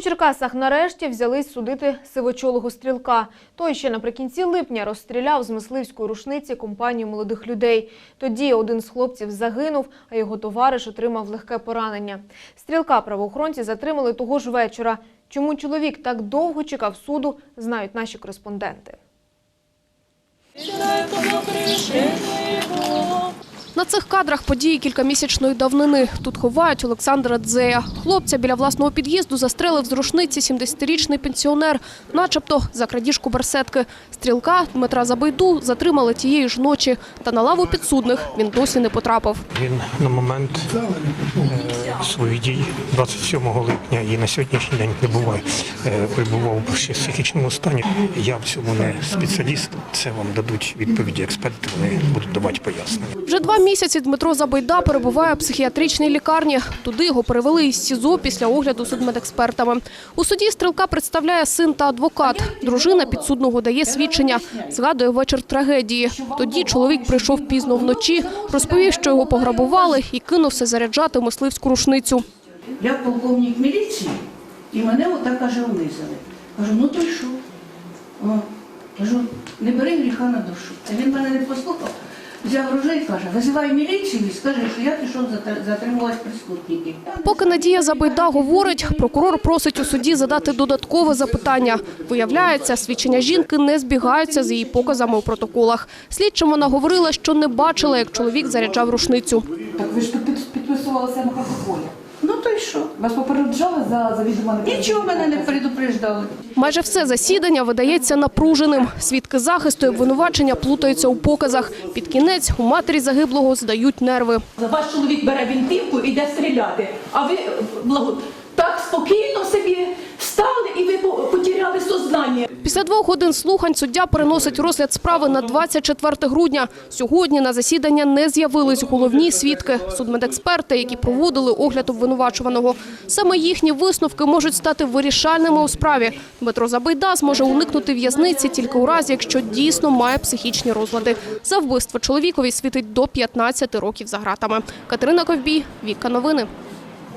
У Черкасах нарешті взялись судити сивочолого стрілка. Той ще наприкінці липня розстріляв з мисливської рушниці компанію молодих людей. Тоді один з хлопців загинув, а його товариш отримав легке поранення. Стрілка правоохоронці затримали того ж вечора. Чому чоловік так довго чекав суду, знають наші кореспонденти. На цих кадрах події кількамісячної давнини. Тут ховають Олександра Дзея. Хлопця біля власного під'їзду застрелив з рушниці 70-річний пенсіонер, начебто за крадіжку берсетки. Стрілка Дмитра Забайду затримали тієї ж ночі. Та на лаву підсудних він досі не потрапив. Він на момент своїх дій 27 липня і на сьогоднішній день перебуває, е, перебував в ще психічному стані. Я в цьому не спеціаліст. Це вам дадуть відповіді експерти. Вони будуть давати пояснення. Вже два місяці Дмитро Забайда перебуває в психіатричній лікарні. Туди його перевели із СІЗО після огляду судмедекспертами. У суді стрілка представляє син та адвокат. Дружина підсудного дає свідчення. Згадує вечір трагедії. Тоді чоловік прийшов пізно вночі, розповів, що його пограбували і кинувся заряджати мисливську рушницю. Я полковник міліції, і мене отак каже унизили. Кажу, ну то й що? О, кажу, не бери гріха на душу. А він мене не послухав. Взяв ружей і каже, визивай міліцію і скажи, що я пішов затр- затримувати преступників. Поки Надія Забайда говорить, прокурор просить у суді задати додаткове запитання. Виявляється, свідчення жінки не збігаються з її показами у протоколах. Слідчим вона говорила, що не бачила, як чоловік заряджав рушницю. Так ви ж підписувалися на протоколі. Ну то й що? Вас попереджали за завідомо неправдиві Нічого мене не передупреждали. Майже все засідання видається напруженим. Свідки захисту і обвинувачення плутаються у показах. Під кінець у матері загиблого здають нерви. Ваш чоловік бере вінтівку і йде стріляти. А ви благо, так спокійно собі стали і ви по- потеряли. Після двох годин слухань суддя переносить розгляд справи на 24 грудня. Сьогодні на засідання не з'явились головні свідки, судмедексперти, які проводили огляд обвинувачуваного. Саме їхні висновки можуть стати вирішальними у справі. Дмитро Забайда зможе уникнути в'язниці тільки у разі, якщо дійсно має психічні розлади. За вбивство чоловікові світить до 15 років за ґратами. Катерина Ковбій, Віка Новини.